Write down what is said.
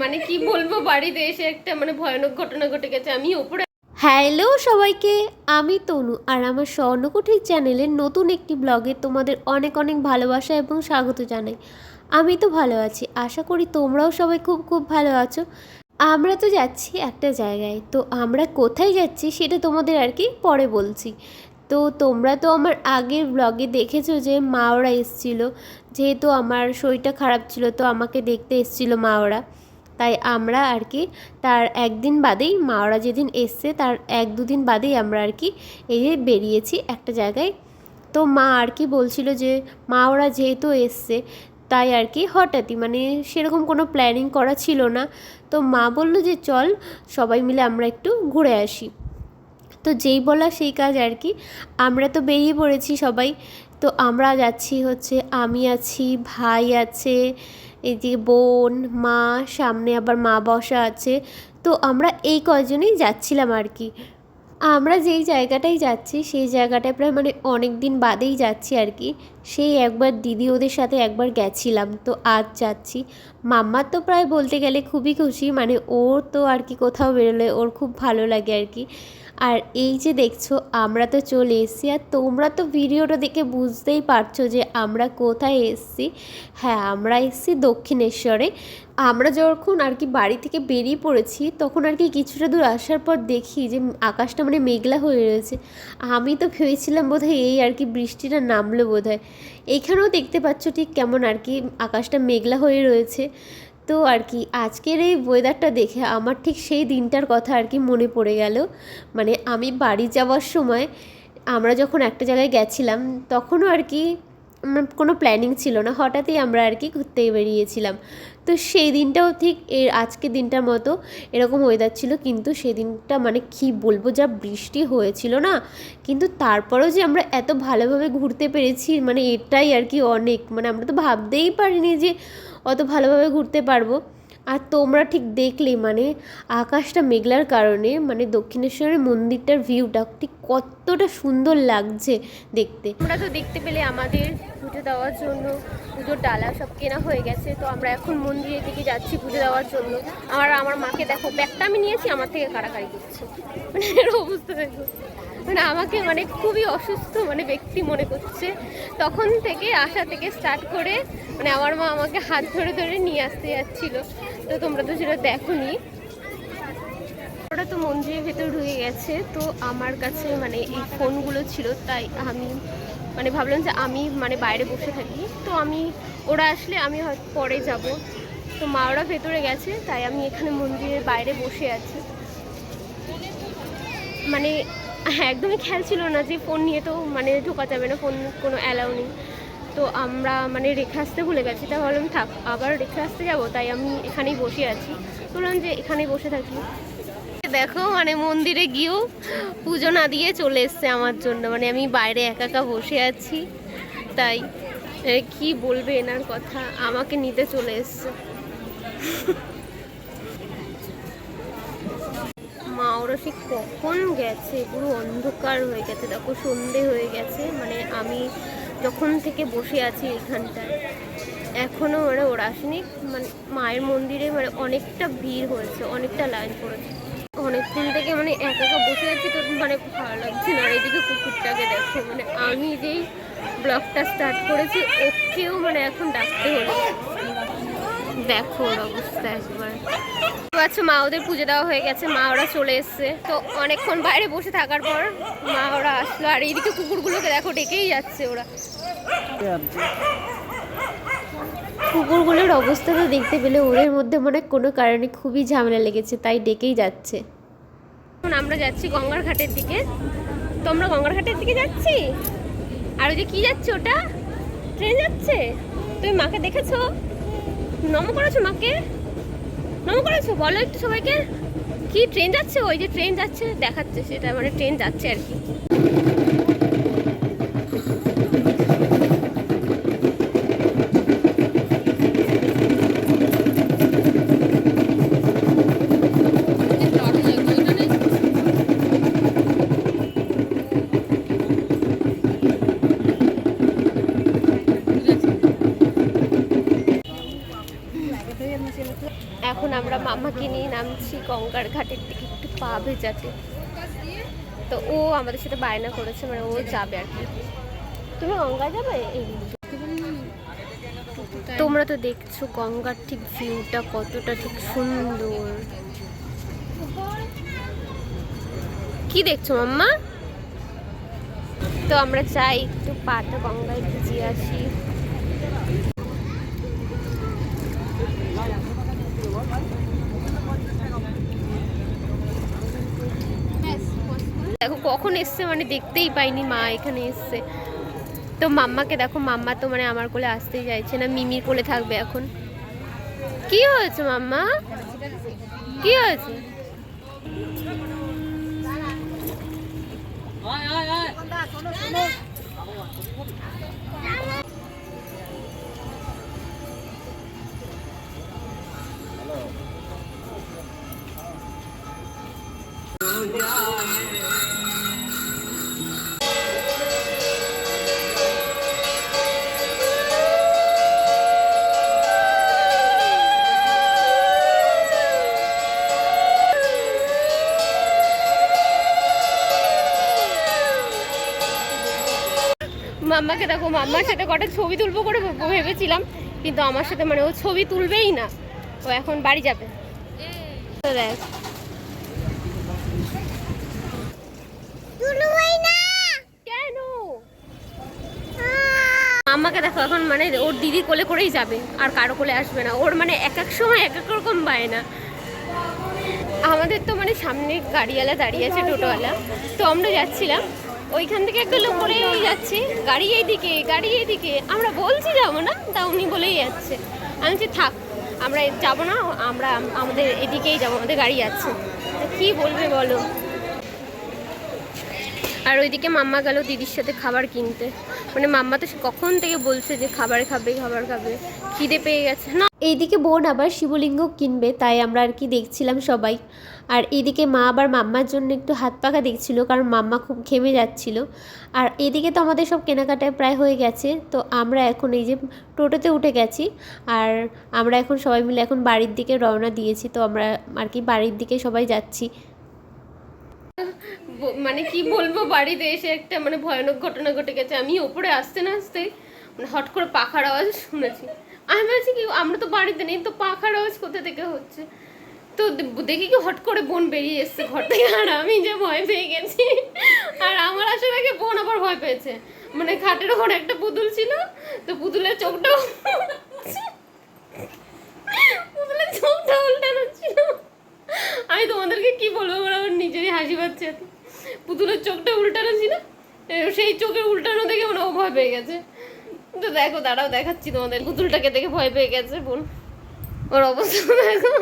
মানে কি বলব, বাড়িতে এসে একটা মানে ভয়ানক ঘটনা ঘটে গেছে। আমি ওপরে হ্যালো সবাইকে, আমি তনু আর আমার স্বর্ণকুঠির চ্যানেলের নতুন একটি ব্লগে তোমাদের অনেক অনেক ভালোবাসা এবং স্বাগত জানাই। আমি তো ভালো আছি, আশা করি তোমরাও সবাই খুব খুব ভালো আছো। আমরা তো যাচ্ছি একটা জায়গায়, তো আমরা কোথায় যাচ্ছি সেটা তোমাদের আর কি পরে বলছি। তো তোমরা তো আমার আগের ব্লগে দেখেছ যে মা ওরা এসেছিল, যেহেতু আমার শরীরটা খারাপ ছিল, তো আমাকে দেখতে এসেছিল মা ওরা তাই আমরা আর কি তার একদিন বাদেই মা ওরা যেদিন এসছে তার এক দুদিন বাদেই আমরা আর কি এই যে বেরিয়েছি একটা জায়গায়। তো মা আর কি বলছিল যে মা ওরা যেহেতু এসছে তাই আর কি হঠাৎই মানে সেরকম কোনো প্ল্যানিং করা ছিল না। তো মা বলল যে, চল সবাই মিলে আমরা একটু ঘুরে আসি। তো যেই বলা সেই কাজ আর কি। আমরা তো বেরিয়ে পড়েছি সবাই। তো আমরা যাচ্ছি হচ্ছে, আমি আছি, ভাই আছে এদিকে বোন, মা, সামনে আবার মা বসা আছে। তো আমরা এই কয়জনেই যাচ্ছিলাম আর কি। আমরা যেই জায়গাটায় যাচ্ছি, সেই জায়গাটায় প্রায় মানে অনেক দিন বাদেই যাচ্ছি আর কি। সেই একবার দিদি ওদের সাথে একবার গেছিলাম, তো আজ যাচ্ছি। মাম্মার তো প্রায় বলতে গেলে খুবই খুশি মানে ওর তো আর কি কোথাও বেরোলে ওর খুব ভালো লাগে আর কি। আর এই যে দেখছ, আমরা তো চলে এসেছি আর তোমরা তো ভিডিওটা দেখে বুঝতেই পারছ যে আমরা কোথায় এসেছি। হ্যাঁ আমরা এসেছি দক্ষিণেশ্বরে। আমরা যখন আর কি বাড়ি থেকে বেরিয়ে পড়েছি, তখন আর কি কিছুটা দূর আসার পর দেখি যে আকাশটা মানে মেঘলা হয়ে রয়েছে। আমি তো ভেবেছিলাম বোধহয় এই আর কি বৃষ্টিটা নামলো বোধহয়। এখানেও দেখতে পাচ্ছ ঠিক কেমন আর কি আকাশটা মেঘলা হয়ে রয়েছে। তো আর কি, আজকের এই ওয়েদারটা দেখে আমার ঠিক সেই দিনটার কথা আর কি মনে পড়ে গেল। মানে আমি বাড়ি যাওয়ার সময় আমরা যখন একটা জায়গায় গেছিলাম, তখনও আর কি কোনো প্ল্যানিং ছিল না। হঠাৎই আমরা আর কি ঘুরতে বেরিয়েছিলাম। তো সেই দিনটাও ঠিক এর আজকের দিনটার মতো এরকম ওয়েদার ছিল। কিন্তু সেদিনটা মানে কি বলব, যা বৃষ্টি হয়েছিল না, কিন্তু তারপরেও যে আমরা এত ভালোভাবে ঘুরতে পেরেছি মানে এটাই আর কি অনেক। মানে আমরা তো ভাবতেই পারিনি যে অত ভালোভাবে ঘুরতে পারব। আর তোমরা ঠিক দেখলে মানে আকাশটা মেঘলার কারণে মানে দক্ষিণেশ্বরের মন্দিরটার ভিউটা ঠিক কতটা সুন্দর লাগছে দেখতে। আমরা তো দেখতে পেলে আমাদের পুজো দেওয়ার জন্য পুজোর ডালা সব কেনা হয়ে গেছে, তো আমরা এখন মন্দিরের দিকে যাচ্ছি পুজো দেওয়ার জন্য। আমার আমার মাকে দেখো, ব্যাগটা আমি নিয়েছি, আমার থেকে কাড়াকাড়ি করছে। মানে অবস্থা দেখো। মানে আমাকে মানে খুবই অসুস্থ মানে ব্যক্তি মনে করছে। তখন থেকে আসা থেকে স্টার্ট করে মানে আমার মা আমাকে হাত ধরে ধরে নিয়ে আসতে যাচ্ছিল। তো তোমরা তো সেটা দেখোনি। ওরা তো মন্দিরের ভেতর ঢুকে গেছে। তো আমার কাছে মানে এই ফোনগুলো ছিল, তাই আমি মানে ভাবলাম যে আমি মানে বাইরে বসে থাকি। তো আমি, ওরা আসলে আমি হয়তো পরে যাব। তো মা ওরা ভেতরে গেছে, তাই আমি এখানে মন্দিরের বাইরে বসে আছি। মানে একদমই খেয়াল ছিল না যে ফোন নিয়ে তো মানে ঢোকা যাবে না ফোন কোনো অ্যালাউ নেই। তো আমরা মানে রেখে আসতে ভুলে গেছি, তা ভাবলাম থাক, আবার রেখে আসতে যাব, তাই আমি এখানেই বসে আছি। বললাম যে এখানেই বসে থাকি। দেখো মানে মন্দিরে গিয়েও পুজো না দিয়ে চলে এসছে আমার জন্য মানে আমি বাইরে একা একা বসে আছি, তাই কি বলবে এনার কথা, আমাকে নিতে চলে এসছে। ঠিক কখন গেছে, পুরো অন্ধকার হয়ে গেছে, দেখো সন্ধে হয়ে গেছে মানে আমি যখন থেকে বসে আছি এখানটায় এখনও মানে ওরা আসেনি মানে মায়ের মন্দিরে মানে অনেকটা ভিড় হয়েছে, অনেকটা লাইন পড়েছে। অনেকক্ষণ থেকে মানে একা একা বসে আছি তো মানে ভালো লাগছে না, আর এদিকে কুকুরটাকে দেখো মানে আমি যেই ব্লগটা স্টার্ট করেছি, ওকেও মানে এখন ডাকতে হলো। দেখো ওর অবস্থা একবার। আচ্ছা মা ওদের পুজো দেওয়া হয়ে গেছে মা ওরা চলে এসছে। তো অনেকক্ষণ বাইরে বসে থাকার পর মা ওরা আসলো আর এইদিকে কুকুরগুলোকে দেখো ডেকেই যাচ্ছে ওরা। কুকুরগুলোর অবস্থাটা দেখতে পেলে ওদের মধ্যে মনে কোনো কারণে খুবই ঝামেলা লেগেছে তাই ডেকেই যাচ্ছে। এখন আমরা যাচ্ছি গঙ্গার ঘাটের দিকে। তো আমরা গঙ্গার ঘাটের দিকে যাচ্ছি? আর ওই যে কি যাচ্ছে ওটা? ট্রেন যাচ্ছে? তুমি মাকে দেখেছ? নম করেছ মাকে? নম করেছ? বলো একটু সবাইকে। কি ট্রেন যাচ্ছে ওই যে ট্রেন যাচ্ছে, দেখাচ্ছে সেটা মানে ট্রেন যাচ্ছে আর কি এখন মামাকে নিয়ে নামছি গঙ্গার ঘাটের দিকে একটু পা ভেজাতে। তো ও আমাদের সাথে বায়না করেছে মানে ও যাবে আর কি। তুমি গঙ্গা যাবে? এই তোমরা তো দেখছ গঙ্গার ঠিক ভিউটা কতটা ঠিক সুন্দর। কি দেখছ মাম্মা? তো আমরা চাই একটু পাটা গঙ্গায় ভিজিয়ে আসি। দেখো কখন এসছে মানে দেখতেই পাইনি মা এখানে এসছে। তো মাম্মাকে দেখো মাম্মা তো মানে আমার কোলে আসতেই চাইছে না মিমির কোলে থাকবে এখন। কি হয়েছে মাম্মা? কি হয়েছে? মাম্মাকে দেখো মাম্মার সাথে কটা ছবি তুলবো করে ভেবেছিলাম কিন্তু আমার সাথে মানে ও ছবি তুলবেই না। ও এখন বাড়ি যাবে। তো দেখ। কেন? আমাকে দেখো এখন মানে ওর দিদি কোলে করেই যাবে আর কারও কোলে আসবে না। ওর মানে এক এক সময় এক এক রকম বায় না আমাদের তো মানে সামনে গাড়িওয়ালা দাঁড়িয়ে আছে টোটোওয়ালা। তো আমরা যাচ্ছিলাম। ওইখান থেকে একটা লোক করে যাচ্ছে, গাড়ি এইদিকে গাড়ি এইদিকে। আমরা বলছি, যাব না? তা উনি বলেই যাচ্ছে। আমি বলছি, থাক, আমরা যাব না, আমরা আমাদের এদিকেই যাব, আমাদের গাড়ি আছে। তা কী বলবে বলো? আর ওইদিকে মাম্মা গেল দিদির সাথে খাবার কিনতে। মানে মাম্মা তো কখন থেকে বলছে যে খাবার খাবে খাবার খাবে, খিদে পেয়ে গেছে। না। এইদিকে বোন আবার শিবলিঙ্গ কিনবে, তাই আমরা আর কি দেখছিলাম সবাই। আর এইদিকে মা আবার মাম্মার জন্য একটু হাত পাখা দেখছিল, কারণ মাম্মা খুব ঘেমে যাচ্ছিল। আর এদিকে তো আমাদের সব কেনাকাটায় প্রায় হয়ে গেছে, তো আমরা এখন এই যে টোটোতে উঠে গেছি, আর আমরা এখন সবাই মিলে এখন বাড়ির দিকে রওনা দিয়েছি, তো আমরা আর কি বাড়ির দিকে সবাই যাচ্ছি। মানে কি বলব, বাড়িতে এসে একটা মানে ভয়ানক ঘটনা ঘটে গেছে। আমি ওপরে আসতে না আসতে মানে হট করে পাখার আওয়াজ শুনেছি। আমি ভাবছি কি, আমরা তো বাড়িতে নেই, তো পাখার আওয়াজ কোথা থেকে হচ্ছে? তো দেখি কি হট করে বোন বেরিয়ে এসছে ঘর থেকে। আর আমি যে ভয় পেয়ে গেছি। আর আমার আসলে আগে বোন আবার ভয় পেয়েছে। মানে খাটের ওপর একটা পুতুল ছিল, তো পুতুলের চোখটাও পুতুলের চোখটা উল্টানো ছিল। আমি তোমাদেরকে কি বলব আমার নিজেরই হাসি পাচ্ছে। পুতুলের চোখটা উল্টানো ছিল। সেই চোখে উল্টানো দেখে মানে ও ভয় পেয়ে গেছে। তো দেখো, দাঁড়াও দেখাচ্ছি তোমাদের। পুতুলটাকে দেখে ভয় পেয়ে গেছে বোন ওর অবস্থা দেখো।